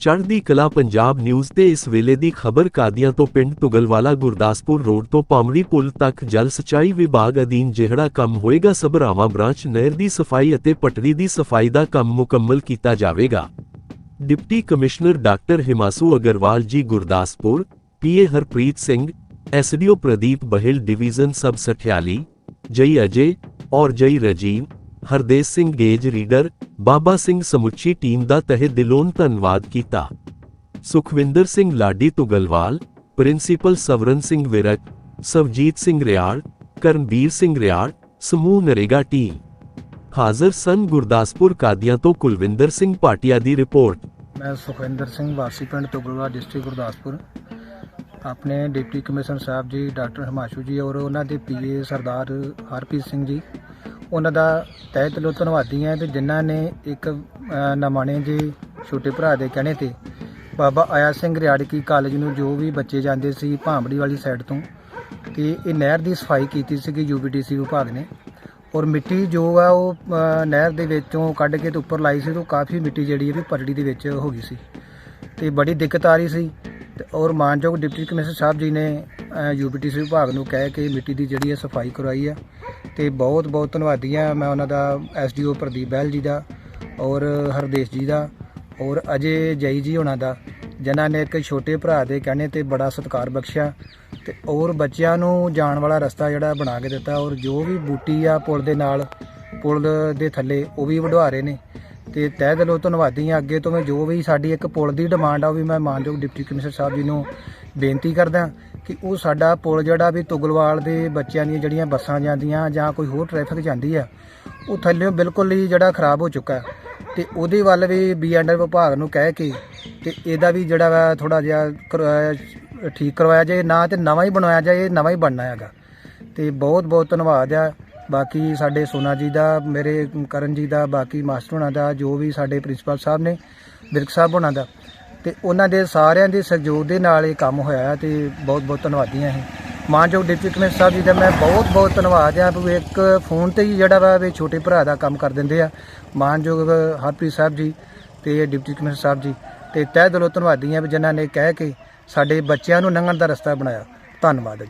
ਚੜ੍ਹਦੀ ਕਲਾ ਪੰਜਾਬ ਨਿਊਜ਼ ਤੇ ਇਸ ਵੇਲੇ ਦੀ ਖਬਰ ਕਾਦੀਆਂ ਤੋਂ ਪਿੰਡ ਤੁਗਲਵਾਲਾ ਗੁਰਦਾਸਪੁਰ ਰੋਡ ਤੋਂ ਪਾਮੜੀ ਪੁਲ ਤੱਕ ਜਲ ਸਿੰਚਾਈ ਵਿਭਾਗ ਅਧੀਨ ਜਿਹੜਾ ਕੰਮ ਹੋਏਗਾ, ਸਭਰਾਵਾਂ ਬ੍ਰਾਂਚ, ਨਹਿਰ ਦੀ ਸਫ਼ਾਈ ਅਤੇ ਪਟੜੀ ਦੀ ਸਫ਼ਾਈ ਦਾ ਕੰਮ ਮੁਕੰਮਲ ਕੀਤਾ ਜਾਵੇਗਾ। Deputy commissioner doctor Himanshu Agarwal ji Gurdaspur PA Harpreet Singh SDO Pradeep Behl division sub Sathiali, JE Ajay ਔਰ JE Rajeev Hardesh Singh gauge reader, Baba Singh ਸਮੁੱਚੀ ਟੀਮ ਦਾ ਤਹਿ ਦਿਲੋਂ ਧੰਨਵਾਦ ਕੀਤਾ। ਸੁਖਵਿੰਦਰ ਸਿੰਘ ਲਾਡੀ ਤੁਗਲਵਾਲ, ਪ੍ਰਿੰਸੀਪਲ ਸਵਰਨ ਸਿੰਘ ਵਿਰਕ, ਸਵਜੀਤ ਸਿੰਘ ਰਿਆੜ, ਕਰਨਬੀਰ ਸਿੰਘ ਰਿਆੜ, ਸਮੂਹ ਨਰੇਗਾ ਟੀਮ। ਹਾਜ਼ਰ ਸਨ ਗੁਰਦਾਸਪੁਰ ਕਾਦੀਆਂ ਤੋਂ ਕੁਲਵਿੰਦਰ ਸਿੰਘ ਪਾਟਿਆ ਦੀ ਰਿਪੋਰਟ। ਮੈਂ ਸੁਖਵਿੰਦਰ ਸਿੰਘ, ਵਾਸੀ ਪਿੰਡ ਤੁਗਲਵਾ ਡਿਸਟ੍ਰਿਕਟ ਗੁਰਦਾਸਪੁਰ। ਆਪਣੇ deputy commissioner Sahib ji, doctor Himanshu ਜੀ ਔਰ ਉਹਨਾਂ ਦੇ ਪੀਏ ਸਰਦਾਰ ਹਰਪ੍ਰੀਤ ਸਿੰਘ ਜੀ। ਉਹਨਾਂ ਦਾ ਤਹਿ ਦਿਲੋਂ ਧੰਨਵਾਦੀ ਹਾਂ ਤੇ ਜਿਨ੍ਹਾਂ ਨੇ ਇੱਕ ਅ, ਨਮਾਣੇ ਜੇ ਛੋਟੇ ਭਰਾ ਦੇ ਕਹਿਣੇ ਤੇ ਬਾਬਾ ਆਇਆ ਸਿੰਘ ਰਿਆੜਕੀ ਕਾਲਜ ਨੂੰ ਜੋ ਵੀ ਬੱਚੇ ਜਾਂਦੇ ਸੀ ਭਾਂਬੜੀ ਵਾਲੀ ਸਾਈਡ ਤੋਂ ਤੇ ਇਹ ਨਹਿਰ ਦੀ ਸਫ਼ਾਈ ਕੀਤੀ ਸੀਗੀ ਯੂਬੀਡੀਸੀ ਵਿਭਾਗ ਨੇ ਔਰ ਮਿੱਟੀ ਜੋ ਆ ਉਹ ਅ, ਨਹਿਰ ਦੇ ਵਿੱਚੋਂ ਕੱਢ ਕੇ ਤੇ ਉੱਪਰ ਲਾਈ ਸੀ ਤੇ ਉਹ ਕਾਫੀ ਮਿੱਟੀ ਜਿਹੜੀ ਹੈ ਵੀ ਪਰੜੀ ਦੇ ਵਿੱਚ ਹੋ ਗਈ ਸੀ ਤੇ ਬੜੀ ਦਿੱਕਤ ਆ ਰਹੀ ਸੀ ਤੇ ਔਰ ਮਾਨਯੋਗ ਡਿਪਟੀ ਕਮਿਸ਼ਨਰ ਸਾਹਿਬ ਜੀ ਨੇ ਯੂਬੀਟੀਸੀ ਵਿਭਾਗ ਨੂੰ ਕਹਿ ਕੇ ਮਿੱਟੀ ਦੀ ਜਿਹੜੀ ਹੈ ਸਫ਼ਾਈ ਕਰਵਾਈ ਆ ਤੇ ਬਹੁਤ ਬਹੁਤ ਧੰਨਵਾਦੀ ਆ ਮੈਂ ਉਹਨਾਂ ਦਾ ਐਸਡੀਓ ਪ੍ਰਦੀਪ ਬਹਿਲ ਜੀ ਦਾ ਔਰ ਹਰਦੇਸ਼ ਜੀ ਦਾ ਔਰ ਅਜੇ ਜਈ ਜੀ ਉਹਨਾਂ ਦਾ, ਜਿਨ੍ਹਾਂ ਨੇ ਇੱਕ ਛੋਟੇ ਭਰਾ ਦੇ ਕਹਿਣੇ ਤੇ ਬੜਾ ਸਤਿਕਾਰ ਬਖਸ਼ਿਆ ਤੇ ਔਰ ਬੱਚਿਆਂ ਨੂੰ ਜਾਣ ਵਾਲਾ ਰਸਤਾ ਜਿਹੜਾ ਬਣਾ ਕੇ ਦਿੱਤਾ ਔਰ ਜੋ ਵੀ ਬੂਟੀ ਆ ਪੁਲ ਦੇ ਨਾਲ, ਪੁਲ ਦੇ ਥੱਲੇ ਉਹ ਵੀ ਵਢਵਾ ਰਹੇ ਨੇ ਤੇ ਤਹਿ ਦਿਲੋਂ ਧੰਨਵਾਦੀ ਹਾਂ ਅੱਗੇ ਤੋਂ ਮੈਂ ਜੋ ਵੀ ਸਾਡੀ ਇੱਕ ਪੁਲ ਦੀ ਡਿਮਾਂਡ ਆ ਉਹ ਵੀ ਮੈਂ ਮਾਨਯੋਗ ਡਿਪਟੀ ਕਮਿਸ਼ਨਰ ਸਾਹਿਬ ਜੀ ਨੂੰ ਬੇਨਤੀ ਕਰਦਾ ਕਿ ਉਹ ਸਾਡਾ ਪੁਲ ਜਿਹੜਾ ਵੀ ਤੁਗਲਵਾਲ ਦੇ ਬੱਚਿਆਂ ਦੀਆਂ ਜਿਹੜੀਆਂ ਬੱਸਾਂ ਜਾਂਦੀਆਂ ਜਾਂ ਕੋਈ ਹੋਰ ਟ੍ਰੈਫਿਕ ਜਾਂਦੀ ਆ, ਉਹ ਥੱਲੇੋਂ ਬਿਲਕੁਲ ਹੀ ਜਿਹੜਾ ਖਰਾਬ ਹੋ ਚੁੱਕਾ ਹੈ। ਤੇ ਉਹਦੇ ਵੱਲ ਵੀ ਬੀਐਂਡਰ ਵਿਭਾਗ ਨੂੰ ਕਹਿ ਕੇ ਤੇ ਇਹਦਾ ਵੀ ਜਿਹੜਾ ਵਾ ਥੋੜਾ ਜਿਹਾ ਕਰਵਾਇਆ- ਠੀਕ ਕਰਵਾਇਆ ਜਾਏ, ਨਾ ਤੇ ਨਵਾਂ ਹੀ ਬਣਵਾਇਆ ਜਾਏ ਨਵਾਂ ਹੀ ਬਣਨਾ ਹੈਗਾ। ਤੇ ਬਹੁਤ ਬਹੁਤ ਧੰਨਵਾਦ ਆ। ਬਾਕੀ ਸਾਡੇ ਸੋਨਾ ਜੀ ਦਾ, ਮੇਰੇ ਕਰਨ ਜੀ ਦਾ, ਬਾਕੀ ਮਾਸਟਰ ਹੋਣਾ ਦਾ, ਜੋ ਵੀ ਸਾਡੇ ਪ੍ਰਿੰਸੀਪਲ ਸਾਹਿਬ ਨੇ ਬਿਰਕ ਸਾਹਿਬ ਹੋਣਾ ਦਾ। ਤੇ ਉਹਨਾਂ ਦੇ ਸਾਰਿਆਂ ਦੇ ਸਹਿਯੋਗ ਦੇ ਨਾਲ ਇਹ ਕੰਮ ਹੋਇਆ ਹੈ ਤੇ ਬਹੁਤ ਬਹੁਤ ਧੰਨਵਾਦੀ ਹਾਂ ਅਸੀਂ। ਮਾਨਯੋਗ ਡਿਪਟੀ ਕਮਿਸ਼ਨਰ ਸਾਹਿਬ ਜੀ ਦਾ ਮੈਂ ਬਹੁਤ ਬਹੁਤ ਧੰਨਵਾਦ ਆ ਵੀ ਇੱਕ ਫੋਨ ਤੇ ਹੀ ਜਿਹੜਾ ਵਾ ਵੀ ਛੋਟੇ ਭਰਾ ਦਾ ਕੰਮ ਕਰ ਦਿੰਦੇ ਆ। ਮਾਨਯੋਗ ਹਰਪ੍ਰੀਤ ਸਾਹਿਬ ਜੀ ਤੇ ਡਿਪਟੀ ਕਮਿਸ਼ਨਰ ਸਾਹਿਬ ਜੀ ਤੇ ਤਹਿ ਦਿਲੋਂ ਧੰਨਵਾਦੀ ਆ ਵੀ ਜਿਨ੍ਹਾਂ ਨੇ ਕਹਿ ਕੇ ਸਾਡੇ ਬੱਚਿਆਂ ਨੂੰ ਲੰਘਣ ਦਾ ਰਸਤਾ ਬਣਾਇਆ। ਧੰਨਵਾਦ ਜੀ।